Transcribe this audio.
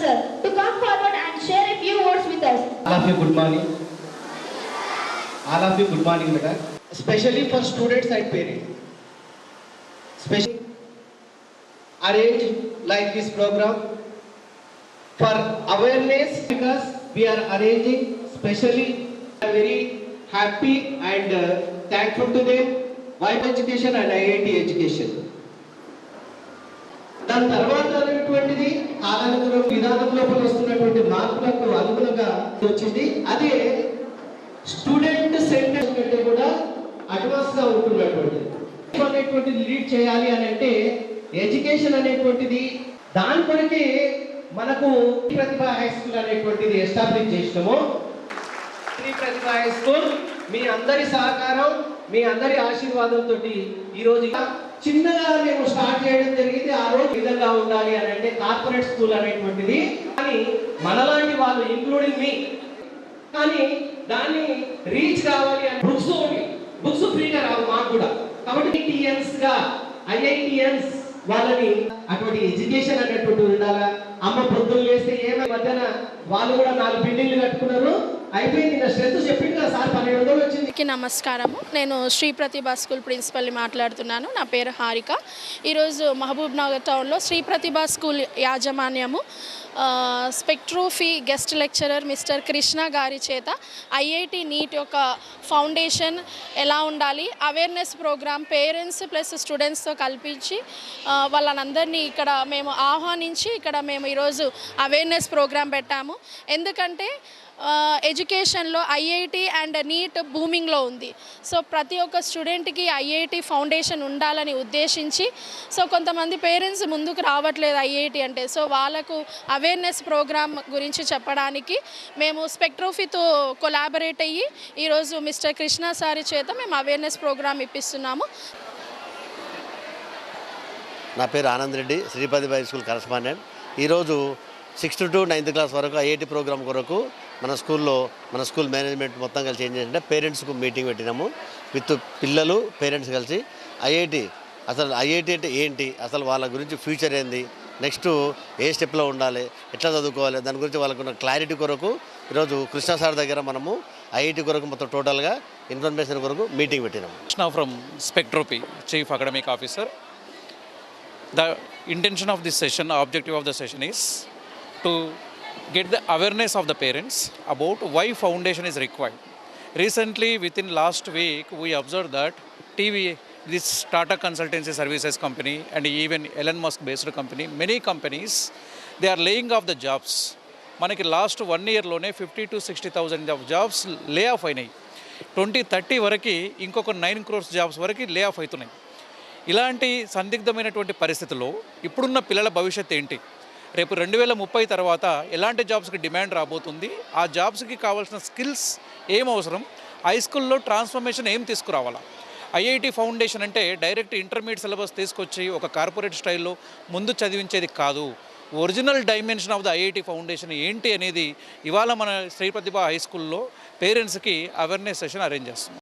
sir, to come forward and share a few words with us. All of you, good morning. All of you, good morning, beta. Especially for students and parents. Specially arrange like this program for awareness because we are arranging specially we are very happy and uh, thankful to them Vibe Education and IIT Education. దాని తర్వాత అనేటువంటిది కాలానుగుణ విధానం లోపల వస్తున్నటువంటి మార్పులకు అనుగుణంగా వచ్చింది. అదే స్టూడెంట్ సెంటర్ కంటే కూడా అడ్వాన్స్గా ఉంటున్నటువంటిది. అనేటువంటిది లీడ్ చేయాలి అని అంటే ఎడ్యుకేషన్ అనేటువంటిది దాని కొరకే మనకు ప్రతిభ హై స్కూల్ అనేటువంటిది ఎస్టాబ్లిష్ చేసినాము. శ్రీ ప్రతిభ హై స్కూల్ మీ అందరి సహకారం మీ అందరి ఆశీర్వాదంతో ఈ రోజు చిన్నగా మేము స్టార్ట్ చేయడం జరిగింది. ఆ రోజు విధంగా ఉండాలి అని అంటే కార్పొరేట్ స్కూల్ అనేటువంటిది. కానీ మనలాంటి వాళ్ళు ఇంక్లూడింగ్ మీ కానీ దాన్ని రీచ్ కావాలి అని బుక్స్ ఓన్లీ బుక్స్ ఫ్రీగా రావు మాకు కూడా. కాబట్టి టీఎన్స్గా ఐఐటిఎన్స్ వాళ్ళని అటువంటి ఎడ్యుకేషన్ అనేటువంటి ఉండాలా? అమ్మ పొద్దున్న లేస్తే ఏమై మధ్యన వాళ్ళు కూడా నాలుగు బిల్డింగ్లు కట్టుకున్నారు. అందరికీ నమస్కారము. నేను శ్రీ ప్రతిభా స్కూల్ ప్రిన్సిపల్ని మాట్లాడుతున్నాను. నా పేరు హారిక. ఈరోజు మహబూబ్ నగర్ టౌన్లో శ్రీ ప్రతిభా స్కూల్ యాజమాన్యము స్పెక్ట్రోఫీ గెస్ట్ లెక్చరర్ మిస్టర్ కృష్ణ గారి చేత ఐఐటి నీట్ యొక్క ఫౌండేషన్ ఎలా ఉండాలి అవేర్నెస్ ప్రోగ్రామ్ పేరెంట్స్ ప్లస్ స్టూడెంట్స్తో కల్పించి వాళ్ళనందరినీ ఇక్కడ మేము ఆహ్వానించి ఇక్కడ మేము ఈరోజు అవేర్నెస్ ప్రోగ్రాం పెట్టాము. ఎందుకంటే ఎడ్యుకేషన్లో ఐఐటి అండ్ నీట్ బూమింగ్లో ఉంది. సో ప్రతి ఒక్క స్టూడెంట్కి ఐఐటి ఫౌండేషన్ ఉండాలని ఉద్దేశించి సో కొంతమంది పేరెంట్స్ ముందుకు రావట్లేదు ఐఐటి అంటే. సో వాళ్ళకు అవేర్నెస్ ప్రోగ్రామ్ గురించి చెప్పడానికి మేము స్పెక్ట్రోఫీతో కొలాబరేట్ అయ్యి ఈరోజు మిస్టర్ కృష్ణ సారి చేత మేము అవేర్నెస్ ప్రోగ్రామ్ ఇప్పిస్తున్నాము. నా పేరు Anand Reddy Sripathi high school correspondent. ఈరోజు సిక్స్త్ టు నైన్త్ క్లాస్ వరకు ఐఐటి ప్రోగ్రామ్ కొరకు మన స్కూల్లో మన స్కూల్ మేనేజ్మెంట్ మొత్తం కలిసి ఏం చేసిందంటే పేరెంట్స్కు మీటింగ్ పెట్టినాము. విత్ పిల్లలు పేరెంట్స్ కలిసి ఐఐటి అసలు ఐఐటి అంటే ఏంటి? అసలు వాళ్ళ గురించి ఫ్యూచర్ ఏంది? నెక్స్ట్ ఏ స్టెప్లో ఉండాలి? ఎట్లా చదువుకోవాలి? దాని గురించి వాళ్ళకున్న క్లారిటీ కొరకు ఈరోజు కృష్ణ సార్ దగ్గర మనము ఐఐటి కొరకు మొత్తం టోటల్గా ఇన్ఫర్మేషన్ కొరకు మీటింగ్ పెట్టినాము. Krishna from స్పెక్ట్రోపీ chief academic officer the intention of this session objective of the session is to get the awareness of the parents about why foundation is required recently with in last week we observe that TV this Tata consultancy services company and even Elon Musk based company many companies they are laying off the jobs మనకి last one ఇయర్లోనే fifty to sixty thousand of jobs lay off అయినాయి. Twenty thirty వరకు ఇంకొక nine crores jobs వరకు lay off అవుతున్నాయి. ఇలాంటి సందిగ్ధమైనటువంటి పరిస్థితుల్లో ఇప్పుడున్న పిల్లల భవిష్యత్ ఏంటి? రేపు రెండు వేల ముప్పై తర్వాత ఎలాంటి జాబ్స్కి డిమాండ్ రాబోతుంది? ఆ జాబ్స్కి కావాల్సిన స్కిల్స్ ఏం అవసరం? హై స్కూల్లో ట్రాన్స్ఫర్మేషన్ ఏం తీసుకురావాలా? ఐఐటి ఫౌండేషన్ అంటే డైరెక్ట్ ఇంటర్మీడియట్ సిలబస్ తీసుకొచ్చి ఒక కార్పొరేట్ స్టైల్లో ముందు చదివించేది కాదు. Original dimension of the IIT foundation ఏంటి అనేది ఇవాళ మన శ్రీ ప్రతిభ హై స్కూల్లో పేరెంట్స్కి అవేర్నెస్ సెషన్ అరేంజ్ చేస్తున్నాం